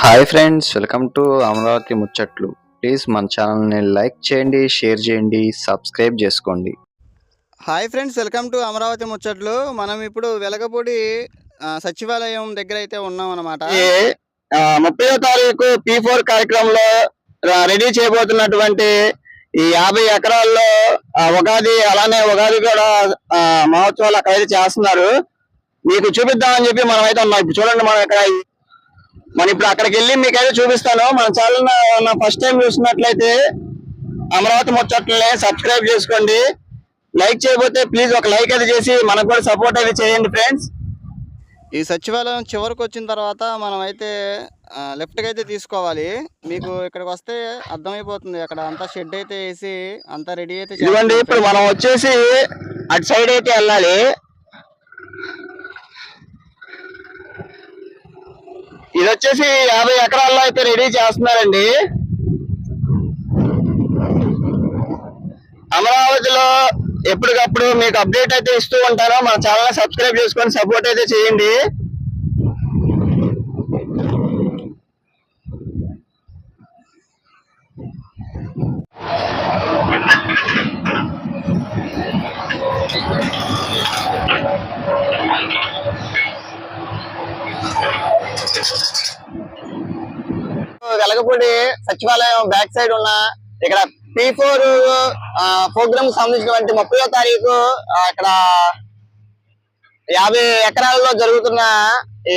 Hi friends welcome to Amaravati ముచ్చట్లు. Please మన ఛానల్ని లైక్ చేయండి షేర్ చేయండి సబ్స్క్రైబ్ చేసుకోండి. Hi friends welcome to Amaravati ముచ్చట్లు. మనం ఇప్పుడు వెలగపూడి సచివాలయం దగ్గర అయితే ఉన్నాం అనమాట ముప్పై తారీఖు పి ఫోర్ కార్యక్రమంలో రెడీ చేయబోతున్నటువంటి ఈ యాభై ఎకరాల్లో ఉగాది అలానే ఉగాది కూడా మహోత్సవాలు అక్కడైతే చేస్తున్నారు. మీకు చూపిద్దామని చెప్పి మనం అయితే ఉన్నాం. ఇప్పుడు చూడండి మనం ఇక్కడ మనం ఇప్పుడు అక్కడికి వెళ్ళి మీకైతే చూపిస్తాను. మన ఛానల్ ఫస్ట్ టైం చూస్తున్నట్లయితే అమరావతి ముచ్చట్లని సబ్స్క్రైబ్ చేసుకోండి. లైక్ చేయకపోతే ప్లీజ్ ఒక లైక్ అయితే చేసి మనకు కూడా సపోర్ట్ అయితే చేయండి ఫ్రెండ్స్ ఈ సచివాలయం చివరికి వచ్చిన తర్వాత మనం అయితే లెఫ్ట్కి అయితే తీసుకోవాలి. మీకు ఇక్కడికి వస్తే అర్థమైపోతుంది. అక్కడ అంతా షెడ్ అయితే వేసి అంతా రెడీ అయితే చేస్తున్నారు. ఇప్పుడు మనం వచ్చేసి అటు సైడ్ అయితే వెళ్ళాలి. ఇది వచ్చేసి యాభై ఎకరాల్లో అయితే రెడీ చేస్తున్నారండి. అమరావతిలో ఎప్పటికప్పుడు మీకు అప్డేట్ అయితే ఇస్తూ ఉంటాను. మన ఛానల్ సబ్స్క్రైబ్ చేసుకొని సపోర్ట్ అయితే చేయండి. వెలగపూడి సచివాలయం బ్యాక్ సైడ్ ఉన్న ఇక్కడ పీ ఫోర్ ప్రోగ్రామ్ సంబంధించినటువంటి ముప్పయో తారీఖు అక్కడ ఇక్కడ యాభై ఎకరాల్లో జరుగుతున్న ఈ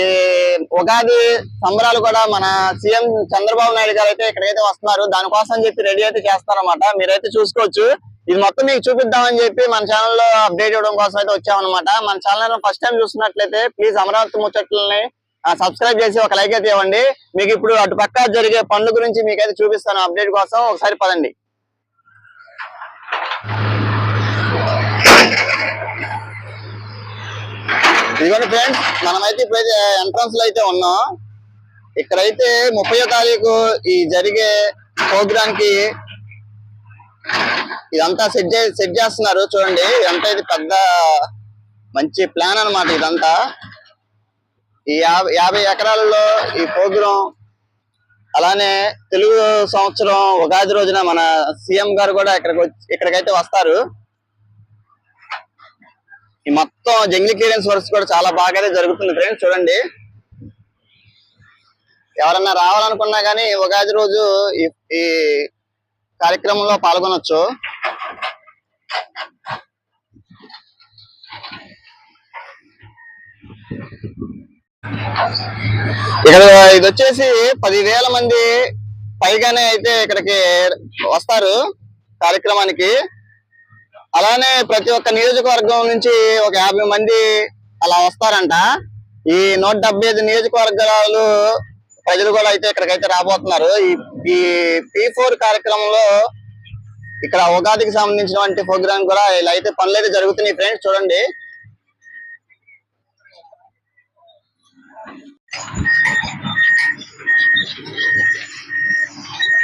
ఉగాది సంబరాలు కూడా మన సీఎం చంద్రబాబు నాయుడు గారు అయితే ఇక్కడికైతే వస్తున్నారు. దానికోసం చెప్పి రెడీ అయితే చేస్తారన్నమాట. మీరైతే చూసుకోవచ్చు. ఇది మొత్తం మీకు చూపిద్దామని చెప్పి మన ఛానల్లో అప్డేట్ ఇవ్వడం కోసం అయితే వచ్చామన్నమాట. మన ఛానల్ ఫస్ట్ టైం చూస్తున్నట్లయితే ప్లీజ్ అమరావతి ముచ్చట్లని సబ్స్క్రైబ్ చేసి ఒక లైక్ అయితే ఇవ్వండి. మీకు ఇప్పుడు అటు పక్క జరిగే పనుల గురించి మీకైతే చూపిస్తాను. అప్డేట్ కోసం ఒకసారి పదండి. ఇదిగోండి ఫ్రెండ్స్ మనమైతే ఇప్పుడైతే ఎంట్రన్స్లో అయితే ఉన్నాం. ఇక్కడైతే ముప్పయో తారీఖు ఈ జరిగే ప్రోగ్రామ్కి ఇదంతా సెట్ సెట్ చేస్తున్నారు. చూడండి ఇదంతా ఇది పెద్ద మంచి ప్లాన్ అన్నమాట ఇదంతా. ఈ యాభై యాభై ఎకరాలలో ఈ ప్రోగ్రాం అలానే తెలుగు సంవత్సరం ఉగాది రోజున మన సీఎం గారు కూడా ఇక్కడికి వచ్చి ఇక్కడికైతే వస్తారు. ఈ మొత్తం జంగ్లీ క్లియరెన్స్ వర్క్స్ కూడా చాలా బాగానే జరుగుతుంది ఫ్రెండ్స్ చూడండి. ఎవరన్నా రావాలనుకున్నా కానీ ఉగాది రోజు ఈ ఈ కార్యక్రమంలో పాల్గొనొచ్చు. ఇక్కడ ఇది వచ్చేసి పదివేల మంది పైగానే అయితే ఇక్కడికి వస్తారు కార్యక్రమానికి. అలానే ప్రతి ఒక్క నియోజకవర్గం నుంచి ఒక యాభై మంది అలా వస్తారంట. ఈ నూట డెబ్బై ఐదు నియోజకవర్గాలు ప్రజలు కూడా అయితే ఇక్కడికైతే రాబోతున్నారు. ఈ ఈ పీ ఫోర్ కార్యక్రమంలో ఇక్కడ ఉగాదికి సంబంధించినటువంటి ప్రోగ్రామ్ కూడా ఇలా అయితే పనులు అయితే జరుగుతున్నాయి ఫ్రెండ్స్ చూడండి.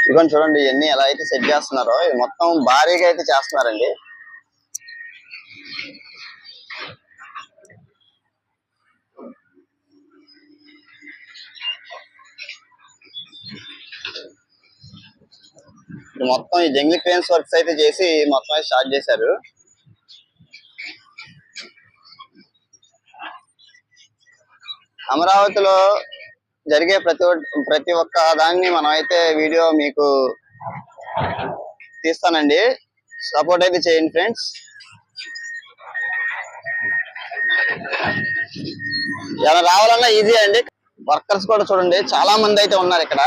ఇదిగోండి చూడండి ఇవన్నీ ఎలా అయితే సెట్ చేస్తున్నారో ఇది మొత్తం భారీగా అయితే చేస్తున్నారండి. మొత్తం ఈ జంగ్లీ క్రేన్స్ వర్క్స్ అయితే చేసి మొత్తం అయితే స్టార్ట్ చేశారు. అమరావతిలో జరిగే ప్రతి ప్రతి ఒక్క దాన్ని మనం అయితే వీడియో మీకు తీస్తానండి. సపోర్ట్ అయితే చేయండి ఫ్రెండ్స్. ఎలా రావాలన్నా ఈజీ అండి. వర్కర్స్ కూడా చూడండి చాలా మంది అయితే ఉన్నారు ఇక్కడ.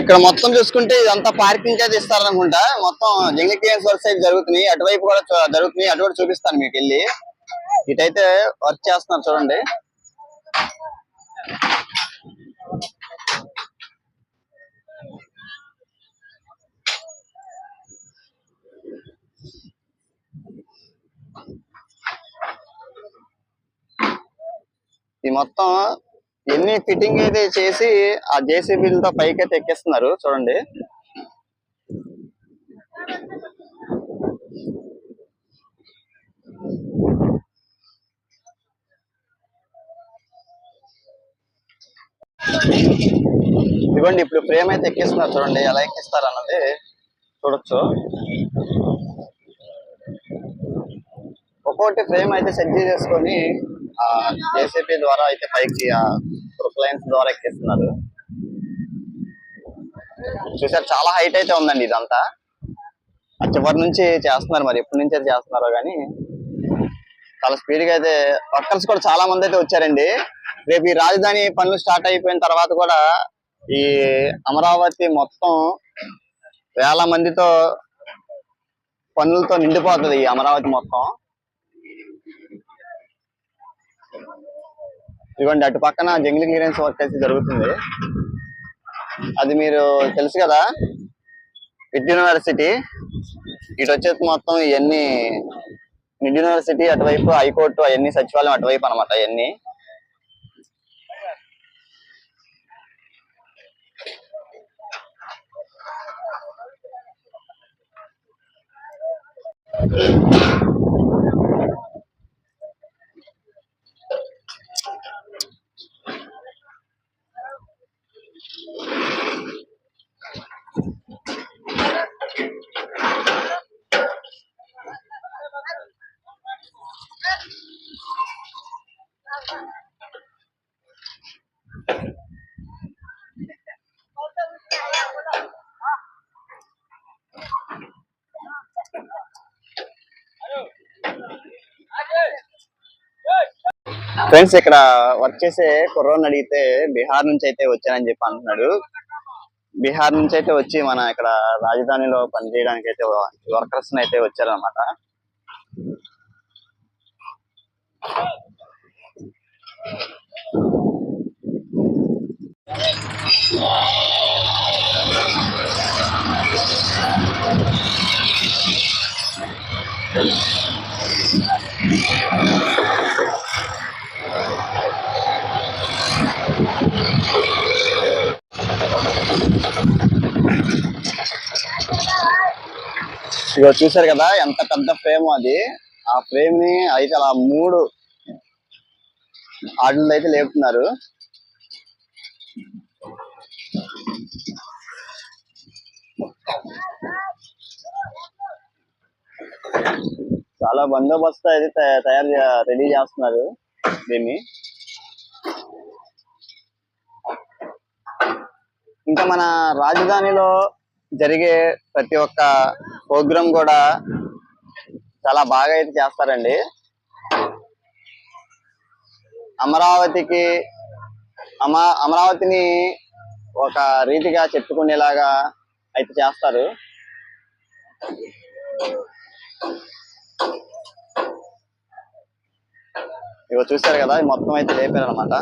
ఇక్కడ మొత్తం చూసుకుంటే ఇదంతా పార్కింగ్ అయితే ఇస్తారనుకుంటా. మొత్తం జంగ్లీ క్లియరెన్స్ వర్క్స్ అయితే జరుగుతున్నాయి. అటువైపు కూడా జరుగుతున్నాయి. అటు కూడా చూపిస్తాను మీకు వెళ్ళి. ఇటైతే వర్క్ చేస్తున్నారు చూడండి. ఈ మొత్తం ఎన్ని ఫిట్టింగ్ అయితే చేసి ఆ జేసీబీలతో పైకి అయితే ఎక్కిస్తున్నారు చూడండి. ఇదిగోండి ఇప్పుడు ఫ్రేమ్ అయితే ఎక్కిస్తున్నారు చూడండి ఎలా ఎక్కిస్తారు అన్నది చూడొచ్చు. ఒక్కొక్కటి ఫ్రేమ్ అయితే సెట్ చేసుకొని ఆ జేసీపీ ద్వారా అయితే పైకి ఆ లైన్స్ ద్వారా ఎక్కిస్తున్నారు. చూసారు చాలా హైట్ అయితే ఉందండి ఇదంతా. ఆ చివరి నుంచి చేస్తున్నారు మరి ఎప్పటి నుంచి అయితే చేస్తున్నారో కానీ చాలా స్పీడ్గా అయితే వర్కర్స్ కూడా చాలా మంది అయితే వచ్చారండి. రేపు ఈ రాజధాని పనులు స్టార్ట్ అయిపోయిన తర్వాత కూడా ఈ అమరావతి మొత్తం వేల మందితో పనులతో నిండిపోతుంది ఈ అమరావతి మొత్తం. ఇదిగోండి అటు పక్కన జంగిల్ క్లియరెన్స్ వర్క్ అయితే జరుగుతుంది. అది మీరు తెలుసు కదా మిడ్ యూనివర్సిటీ. ఇటు వచ్చేసి మొత్తం ఇవన్నీ మిడ్ యూనివర్సిటీ అటువైపు హైకోర్టు అవన్నీ సచివాలయం అటువైపు అనమాట అవన్నీ. ఫ్రెండ్స్ ఇక్కడ వర్క్ చేసే కుర్రోని అడిగితే బీహార్ నుంచి అయితే వచ్చానని చెప్పి అంటున్నాడు. బీహార్ నుంచి అయితే వచ్చి మన ఇక్కడ రాజధానిలో పనిచేయడానికి అయితే వర్కర్స్ అయితే వచ్చారనమాట ఇగో చూసారు కదా ఎంత పెద్ద ఫ్రేమ్ అది. ఆ ఫ్రేమ్ని అయితే అలా మూడు ఆటలు అయితే లేపుతున్నారు. చాలా బందోబస్తు అయితే తయారు రెడీ చేస్తున్నారు దీన్ని. ఇంకా మన రాజధానిలో జరిగే ప్రతి ఒక్క ప్రోగ్రాం కూడా చాలా బాగా అయితే చేస్తారండి. అమరావతికి అమ అమరావతిని ఒక రీతిగా చెప్పుకునేలాగా అయితే చేస్తారు. ఇగో చూశారు కదా మొత్తం అయితే లేపారు అనమాట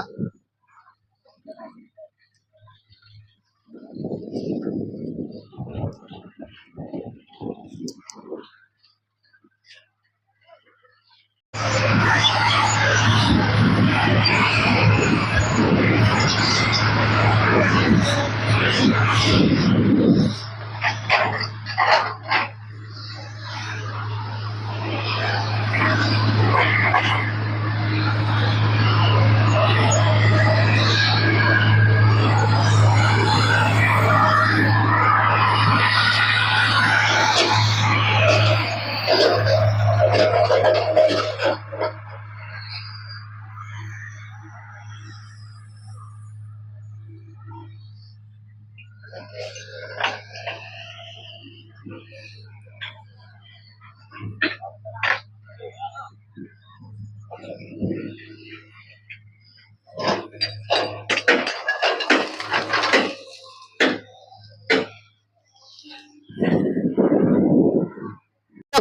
Thank you.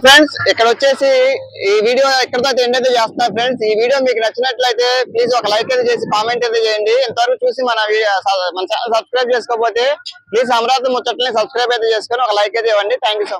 ఫ్రెండ్స్ ఇక్కడ వచ్చేసి ఈ వీడియో ఎక్కడితో ఎండ్ అయితే చేస్తున్నారు ఫ్రెండ్స్. ఈ వీడియో మీకు నచ్చినట్లయితే ప్లీజ్ ఒక లైక్ అయితే చేసి కామెంట్ అయితే చేయండి. ఇంతవరకు చూసి మన మన ఛానల్ సబ్స్క్రైబ్ చేసుకోకపోతే ప్లీజ్ అమరావతి ముచ్చట్లని సబ్స్క్రైబ్ అయితే చేసుకొని ఒక లైక్ అయితే ఇవ్వండి. Thank you so